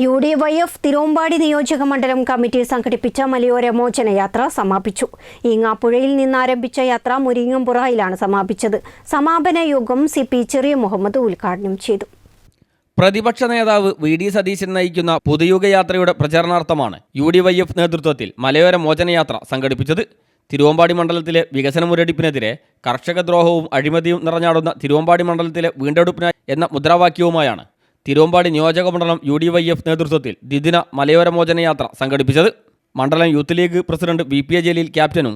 U D Y F Thiruvambady നിയോജക മണ്ഡലം committee സംഘടിപ്പിച്ച മലയോര മോചന യാത്ര സമാപിച്ചു. ഈങ്ങാപ്പുഴയിൽ നിന്നാരംഭിച്ച യാത്ര മുരിങ്ങംപുറയിലാണ് സമാപിച്ചത്. സമാപന യോഗം സി പി ചെറിയ മുഹമ്മദ് ഉദ്ഘാടനം ചെയ്തു. പ്രതിപക്ഷ നേതാവ് വി ഡി സതീശൻ നയിക്കുന്ന പുതുയുഗയാത്രയുടെ പ്രചരണാർത്ഥമാണ് യു ഡി വൈ എഫ് നേതൃത്വത്തിൽ മലയോര മോചനയാത്ര സംഘടിപ്പിച്ചത്. തിരുവമ്പാടി മണ്ഡലത്തിലെ വികസന മുരടിപ്പിനെതിരെ കർഷകദ്രോഹവും അഴിമതിയും നിറഞ്ഞാടുന്ന തിരുവമ്പാടി മണ്ഡലത്തിലെ വീണ്ടെടുപ്പിനായി എന്ന മുദ്രാവാക്യവുമായാണ് തിരുവമ്പാടി നിയോജക മണ്ഡലം യു ഡി വൈ എഫ് നേതൃത്വത്തിൽ ദ്വിദിന മലയോര മോചനയാത്ര സംഘടിപ്പിച്ചത് മണ്ഡലം youth league president V P A Jaleel ക്യാപ്റ്റനും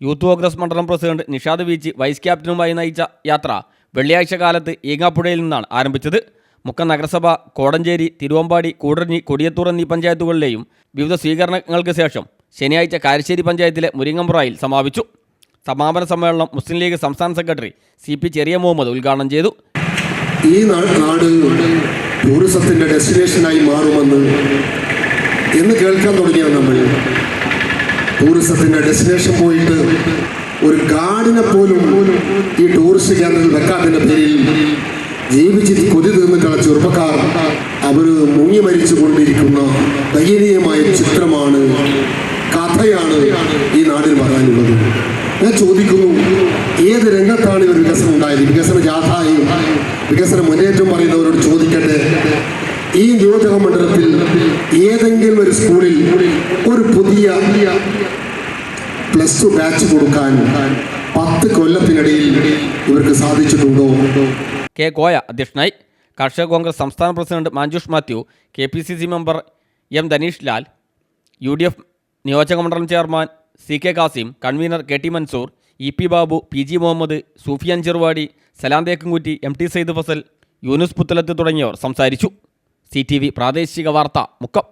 യൂത്ത് കോൺഗ്രസ് മണ്ഡലം പ്രസിഡന്റ് നിഷാദ് വീച്ചി വൈസ് ക്യാപ്റ്റനുമായി നയിച്ച യാത്ര വെള്ളിയാഴ്ച കാലത്ത് ഈങ്ങാപ്പുഴയിൽ നിന്നാണ് ആരംഭിച്ചത്. മുക്ക നഗരസഭ കോടഞ്ചേരി തിരുവമ്പാടി കൂടഞ്ഞി കൊടിയത്തൂർ എന്നീ പഞ്ചായത്തുകളിലെയും വിവിധ സ്വീകരണങ്ങൾക്ക് ശേഷം ശനിയാഴ്ച കാരശ്ശേരി പഞ്ചായത്തിലെ മുരിങ്ങമ്പുറയിൽ സമാപിച്ചു. സമാപന സമ്മേളനം മുസ്ലിം ലീഗ് സംസ്ഥാന secretary C P Cheriya Muhammad ഉദ്ഘാടനം ചെയ്തു. ഈ നാട് ടൂറിസത്തിന്റെ ഡെസ്റ്റിനേഷനായി മാറുമെന്ന് എന്ന് കേൾക്കാൻ തുടങ്ങിയ നമ്മൾ. ടൂറിസത്തിന്റെ ഡെസ്റ്റിനേഷൻ പോയിട്ട് ഒരു ഗാർഡിനെ പോലും ഈ ടൂറിസ്റ്റ് കേന്ദ്രത്തിൽ വെക്കാത്തതിന്റെ പേരിൽ ജീവിച്ച് കൊതി തീർന്നിട്ടുള്ള ചെറുപ്പക്കാർ അവർ മുങ്ങി മരിച്ചു കൊണ്ടിരിക്കുന്ന ദയനീയമായ ചിത്രമാണ് കഥയാണ് ഈ നാടിന് പറയാനുള്ളത്. ഞാൻ ചോദിക്കുന്നു ഏത് രംഗത്താണ് ഇവർ വികസനം ഉണ്ടായത്? വികസന ജാഥയും വികസന മുന്നേറ്റം പറയുന്നവരോട് ചോദിക്കട്ടെ? ഈ നിയോജക മണ്ഡലത്തിൽ ഏതെങ്കിലും ഒരു സ്കൂളിൽ ഒരു പുതിയ പ്ലസ് ടു ബാച്ച് കൊടുക്കാൻ പത്ത് കൊല്ലത്തിനിടയിൽ ഇവർക്ക് സാധിച്ചിട്ടുണ്ടോ? കെ കോയ അധ്യക്ഷനായി കർഷക കോൺഗ്രസ് സംസ്ഥാന president Manjush Mathew K P C C member M Dhaneesh Lal U D F നിയോജക മണ്ഡലം chairman C K Kasim convener K T Mansoor E P Babu P G Muhammad Sufiyan Cheruvadi Salam M T Sayed Fazal Yunus Puthalath തുടങ്ങിയവർ സംസാരിച്ചു. C പ്രാദേശിക വാർത്ത മുക്കം.